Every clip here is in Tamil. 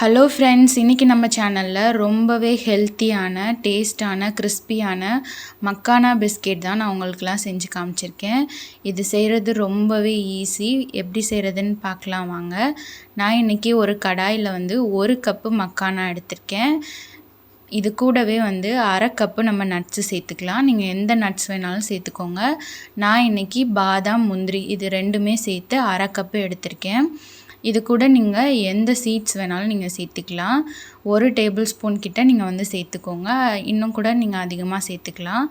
ஹலோ ஃப்ரெண்ட்ஸ் இன்றைக்கி நம்ம சேனலில் ரொம்பவே ஹெல்த்தியான டேஸ்டான கிறிஸ்பியான மக்கானா பிஸ்கெட் தான் நான் உங்களுக்குலாம் செஞ்சு காமிச்சிருக்கேன். இது செய்கிறது ரொம்பவே ஈஸி எப்படி செய்கிறதுன்னு பார்க்கலாம் வாங்க. நான் இன்றைக்கி ஒரு கடாயில் வந்து ஒரு கப்பு மக்கானா எடுத்திருக்கேன். இது கூடவே வந்து அரை கப்பு நம்ம நட்ஸு சேர்த்துக்கலாம். நீங்கள் எந்த நட்ஸ் வேணாலும் சேர்த்துக்கோங்க. நான் இன்றைக்கி பாதாம் முந்திரி இது ரெண்டுமே சேர்த்து அரை கப்பு எடுத்திருக்கேன். இது கூட நீங்கள் எந்த சீட்ஸ் வேணாலும் நீங்கள் சேர்த்துக்கலாம். ஒரு டேபிள் ஸ்பூன் கிட்ட நீங்கள் வந்து சேர்த்துக்கோங்க. இன்னும் கூட நீங்கள் அதிகமாக சேர்த்துக்கலாம்.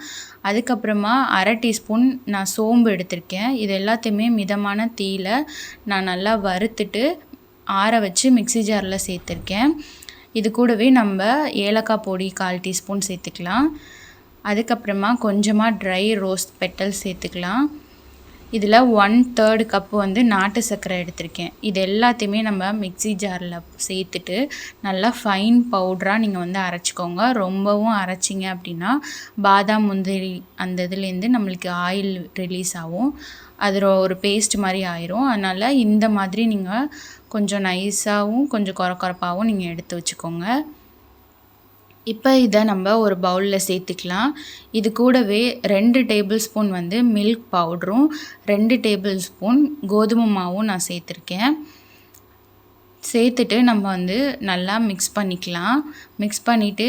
அதுக்கப்புறமா அரை டீஸ்பூன் நான் சோம்பு எடுத்திருக்கேன். இது எல்லாத்தையுமே மிதமான தீயில் நான் நல்லா வறுத்துட்டு ஆற வச்சு மிக்சி ஜாரில் சேர்த்துருக்கேன். இது கூடவே நம்ம ஏலக்காய் பொடி கால் டீஸ்பூன் சேர்த்துக்கலாம். அதுக்கப்புறமா கொஞ்சமாக ட்ரை ரோஸ்ட் பெட்டல் சேர்த்துக்கலாம். இதில் ஒன் தேர்டு கப்பு வந்து நாட்டு சர்க்கரை எடுத்திருக்கேன். இது எல்லாத்தையுமே நம்ம மிக்சி ஜாரில் சேர்த்துட்டு நல்லா ஃபைன் பவுட்ராக நீங்கள் வந்து அரைச்சிக்கோங்க. ரொம்பவும் அரைச்சிங்க அப்படின்னா பாதாம் முந்திரி அந்த இதுலேருந்து நம்மளுக்கு ஆயில் ரிலீஸ் ஆகும். அது ஒரு பேஸ்ட் மாதிரி ஆயிரும். அதனால் இந்த மாதிரி நீங்கள் கொஞ்சம் நைஸாகவும் கொஞ்சம் குறை குறப்பாகவும் நீங்கள் எடுத்து வச்சுக்கோங்க. இப்போ இதை நம்ம ஒரு பவுலில் சேர்த்துக்கலாம். இது கூடவே ரெண்டு டேபிள் ஸ்பூன் வந்து மில்க் பவுடரும் ரெண்டு டேபிள் ஸ்பூன் கோதுமை மாவும் நான் சேர்த்துருக்கேன். சேர்த்துட்டு நம்ம வந்து நல்லா மிக்ஸ் பண்ணிக்கலாம். மிக்ஸ் பண்ணிவிட்டு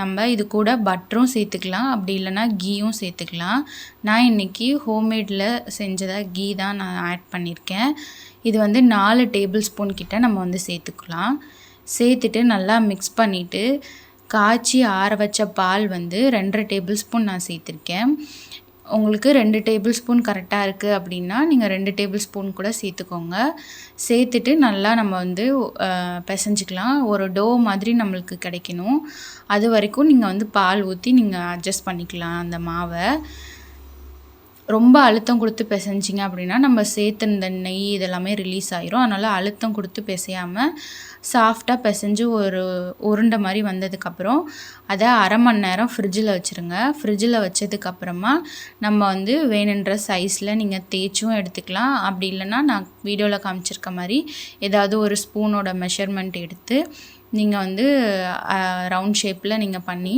நம்ம இது கூட பட்டரும் சேர்த்துக்கலாம். அப்படி இல்லைனா கீயும் சேர்த்துக்கலாம். நான் இன்றைக்கி ஹோம்மேடில் செஞ்சதாக கீ தான் நான் ஆட் பண்ணியிருக்கேன் இது வந்து நாலு டேபிள் ஸ்பூன் கிட்ட நம்ம வந்து சேர்த்துக்கலாம். சேர்த்துட்டு நல்லா மிக்ஸ் பண்ணிவிட்டு காய்ச்சி ஆற வச்ச பால் வந்து ரெண்டரை டேபிள் ஸ்பூன் நான் சேர்த்துருக்கேன். உங்களுக்கு ரெண்டு டேபிள் ஸ்பூன் கரெக்டாக இருக்குது அப்படின்னா நீங்கள் ரெண்டு டேபிள் ஸ்பூன் கூட சேர்த்துக்கோங்க. சேர்த்துட்டு நல்லா நம்ம வந்து பிசைஞ்சிக்கலாம். ஒரு டோ மாதிரி நம்மளுக்கு கிடைக்கணும். அது வரைக்கும் நீங்கள் வந்து பால் ஊற்றி நீங்கள் அட்ஜஸ்ட் பண்ணிக்கலாம் அந்த மாவை. ரொம்ப அழுத்தம் கொடுத்து பிசைஞ்சிங்க அப்படின்னா நம்ம சேர்த்து இந்த நெய் இதெல்லாமே ரிலீஸ் ஆயிரும். அதனால் அழுத்தம் கொடுத்து பிசையாமல் சாஃப்டாக பிசைஞ்சு ஒரு உருண்டை மாதிரி வந்ததுக்கப்புறம் அதை அரை மணி நேரம் ஃப்ரிட்ஜில் வச்சுருங்க. ஃப்ரிட்ஜில் வச்சதுக்கப்புறமா நம்ம வந்து வேணுன்ற சைஸில் நீங்கள் தேய்ச்சும் எடுத்துக்கலாம். அப்படி இல்லைன்னா நான் வீடியோவில் காமிச்சிருக்க மாதிரி ஏதாவது ஒரு ஸ்பூனோட மெஷர்மெண்ட் எடுத்து நீங்கள் வந்து ரவுண்ட் ஷேப்பில் நீங்கள் பண்ணி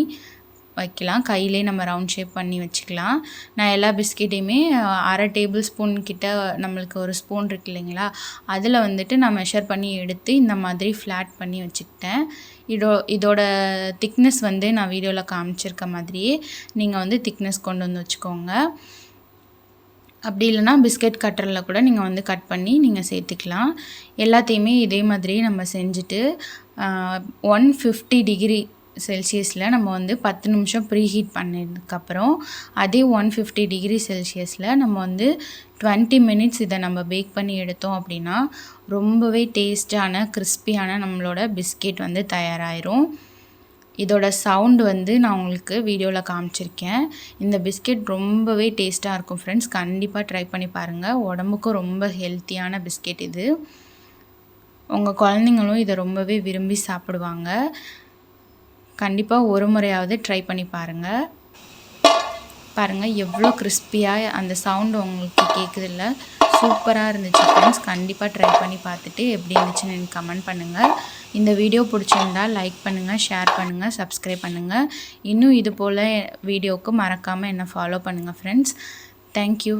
வைக்கலாம். கையிலே நம்ம ரவுண்ட் ஷேப் பண்ணி வச்சுக்கலாம். நான் எல்லா பிஸ்கெட்டையுமே அரை டேபிள் ஸ்பூன் கிட்ட நம்மளுக்கு ஒரு ஸ்பூன் இருக்கு இல்லைங்களா? அதில் வந்துட்டு நான் மெஷர் பண்ணி எடுத்து இந்த மாதிரி ஃப்ளாட் பண்ணி வச்சுக்கிட்டேன். இதோ இதோட திக்னஸ் வந்து நான் வீடியோவில் காமிச்சிருக்க மாதிரியே நீங்கள் வந்து திக்னஸ் கொண்டு வந்து வச்சுக்கோங்க. அப்படி இல்லைனா பிஸ்கெட் கட்டரில் கூட நீங்கள் வந்து கட் பண்ணி நீங்கள் சேர்த்துக்கலாம். எல்லாத்தையுமே இதே மாதிரி நம்ம செஞ்சுட்டு ஒன் ஃபிஃப்டி டிகிரி செல்சியஸில் நம்ம வந்து பத்து நிமிஷம் ப்ரீ ஹீட் பண்ணதுக்கப்புறம் அதே ஒன் ஃபிஃப்டி டிகிரி செல்சியஸில் நம்ம வந்து டுவெண்ட்டி மினிட்ஸ் இதை நம்ம பேக் பண்ணி எடுத்தோம் அப்படின்னா ரொம்பவே டேஸ்டான கிறிஸ்பியான நம்மளோட பிஸ்கெட் வந்து தயாராகிரும் இதோட சவுண்டு வந்து நான் உங்களுக்கு வீடியோவில் காமிச்சிருக்கேன். இந்த பிஸ்கெட் ரொம்பவே டேஸ்ட்டாக இருக்கும் ஃப்ரெண்ட்ஸ் கண்டிப்பாக ட்ரை பண்ணி பாருங்கள் உடம்புக்கும் ரொம்ப ஹெல்த்தியான பிஸ்கெட் இது. உங்கள் குழந்தைங்களும் இதை ரொம்பவே விரும்பி சாப்பிடுவாங்க. கண்டிப்பாக ஒரு முறையாவது ட்ரை பண்ணி பாருங்கள் பாருங்கள் எவ்வளோ கிறிஸ்பியாக அந்த சவுண்டு உங்களுக்கு கேட்குதில்ல சூப்பராக இருந்துச்சு ஃப்ரெண்ட்ஸ் கண்டிப்பாக ட்ரை பண்ணி பார்த்துட்டு எப்படி இருந்துச்சுன்னு எனக்கு கமெண்ட் பண்ணுங்கள் இந்த வீடியோ பிடிச்சிருந்தால் லைக் பண்ணுங்கள் ஷேர் பண்ணுங்கள் சப்ஸ்கிரைப் பண்ணுங்கள் இன்னும் இது போல் வீடியோவுக்கு மறக்காமல் என்னை ஃபாலோ பண்ணுங்கள் ஃப்ரெண்ட்ஸ் தேங்க்யூ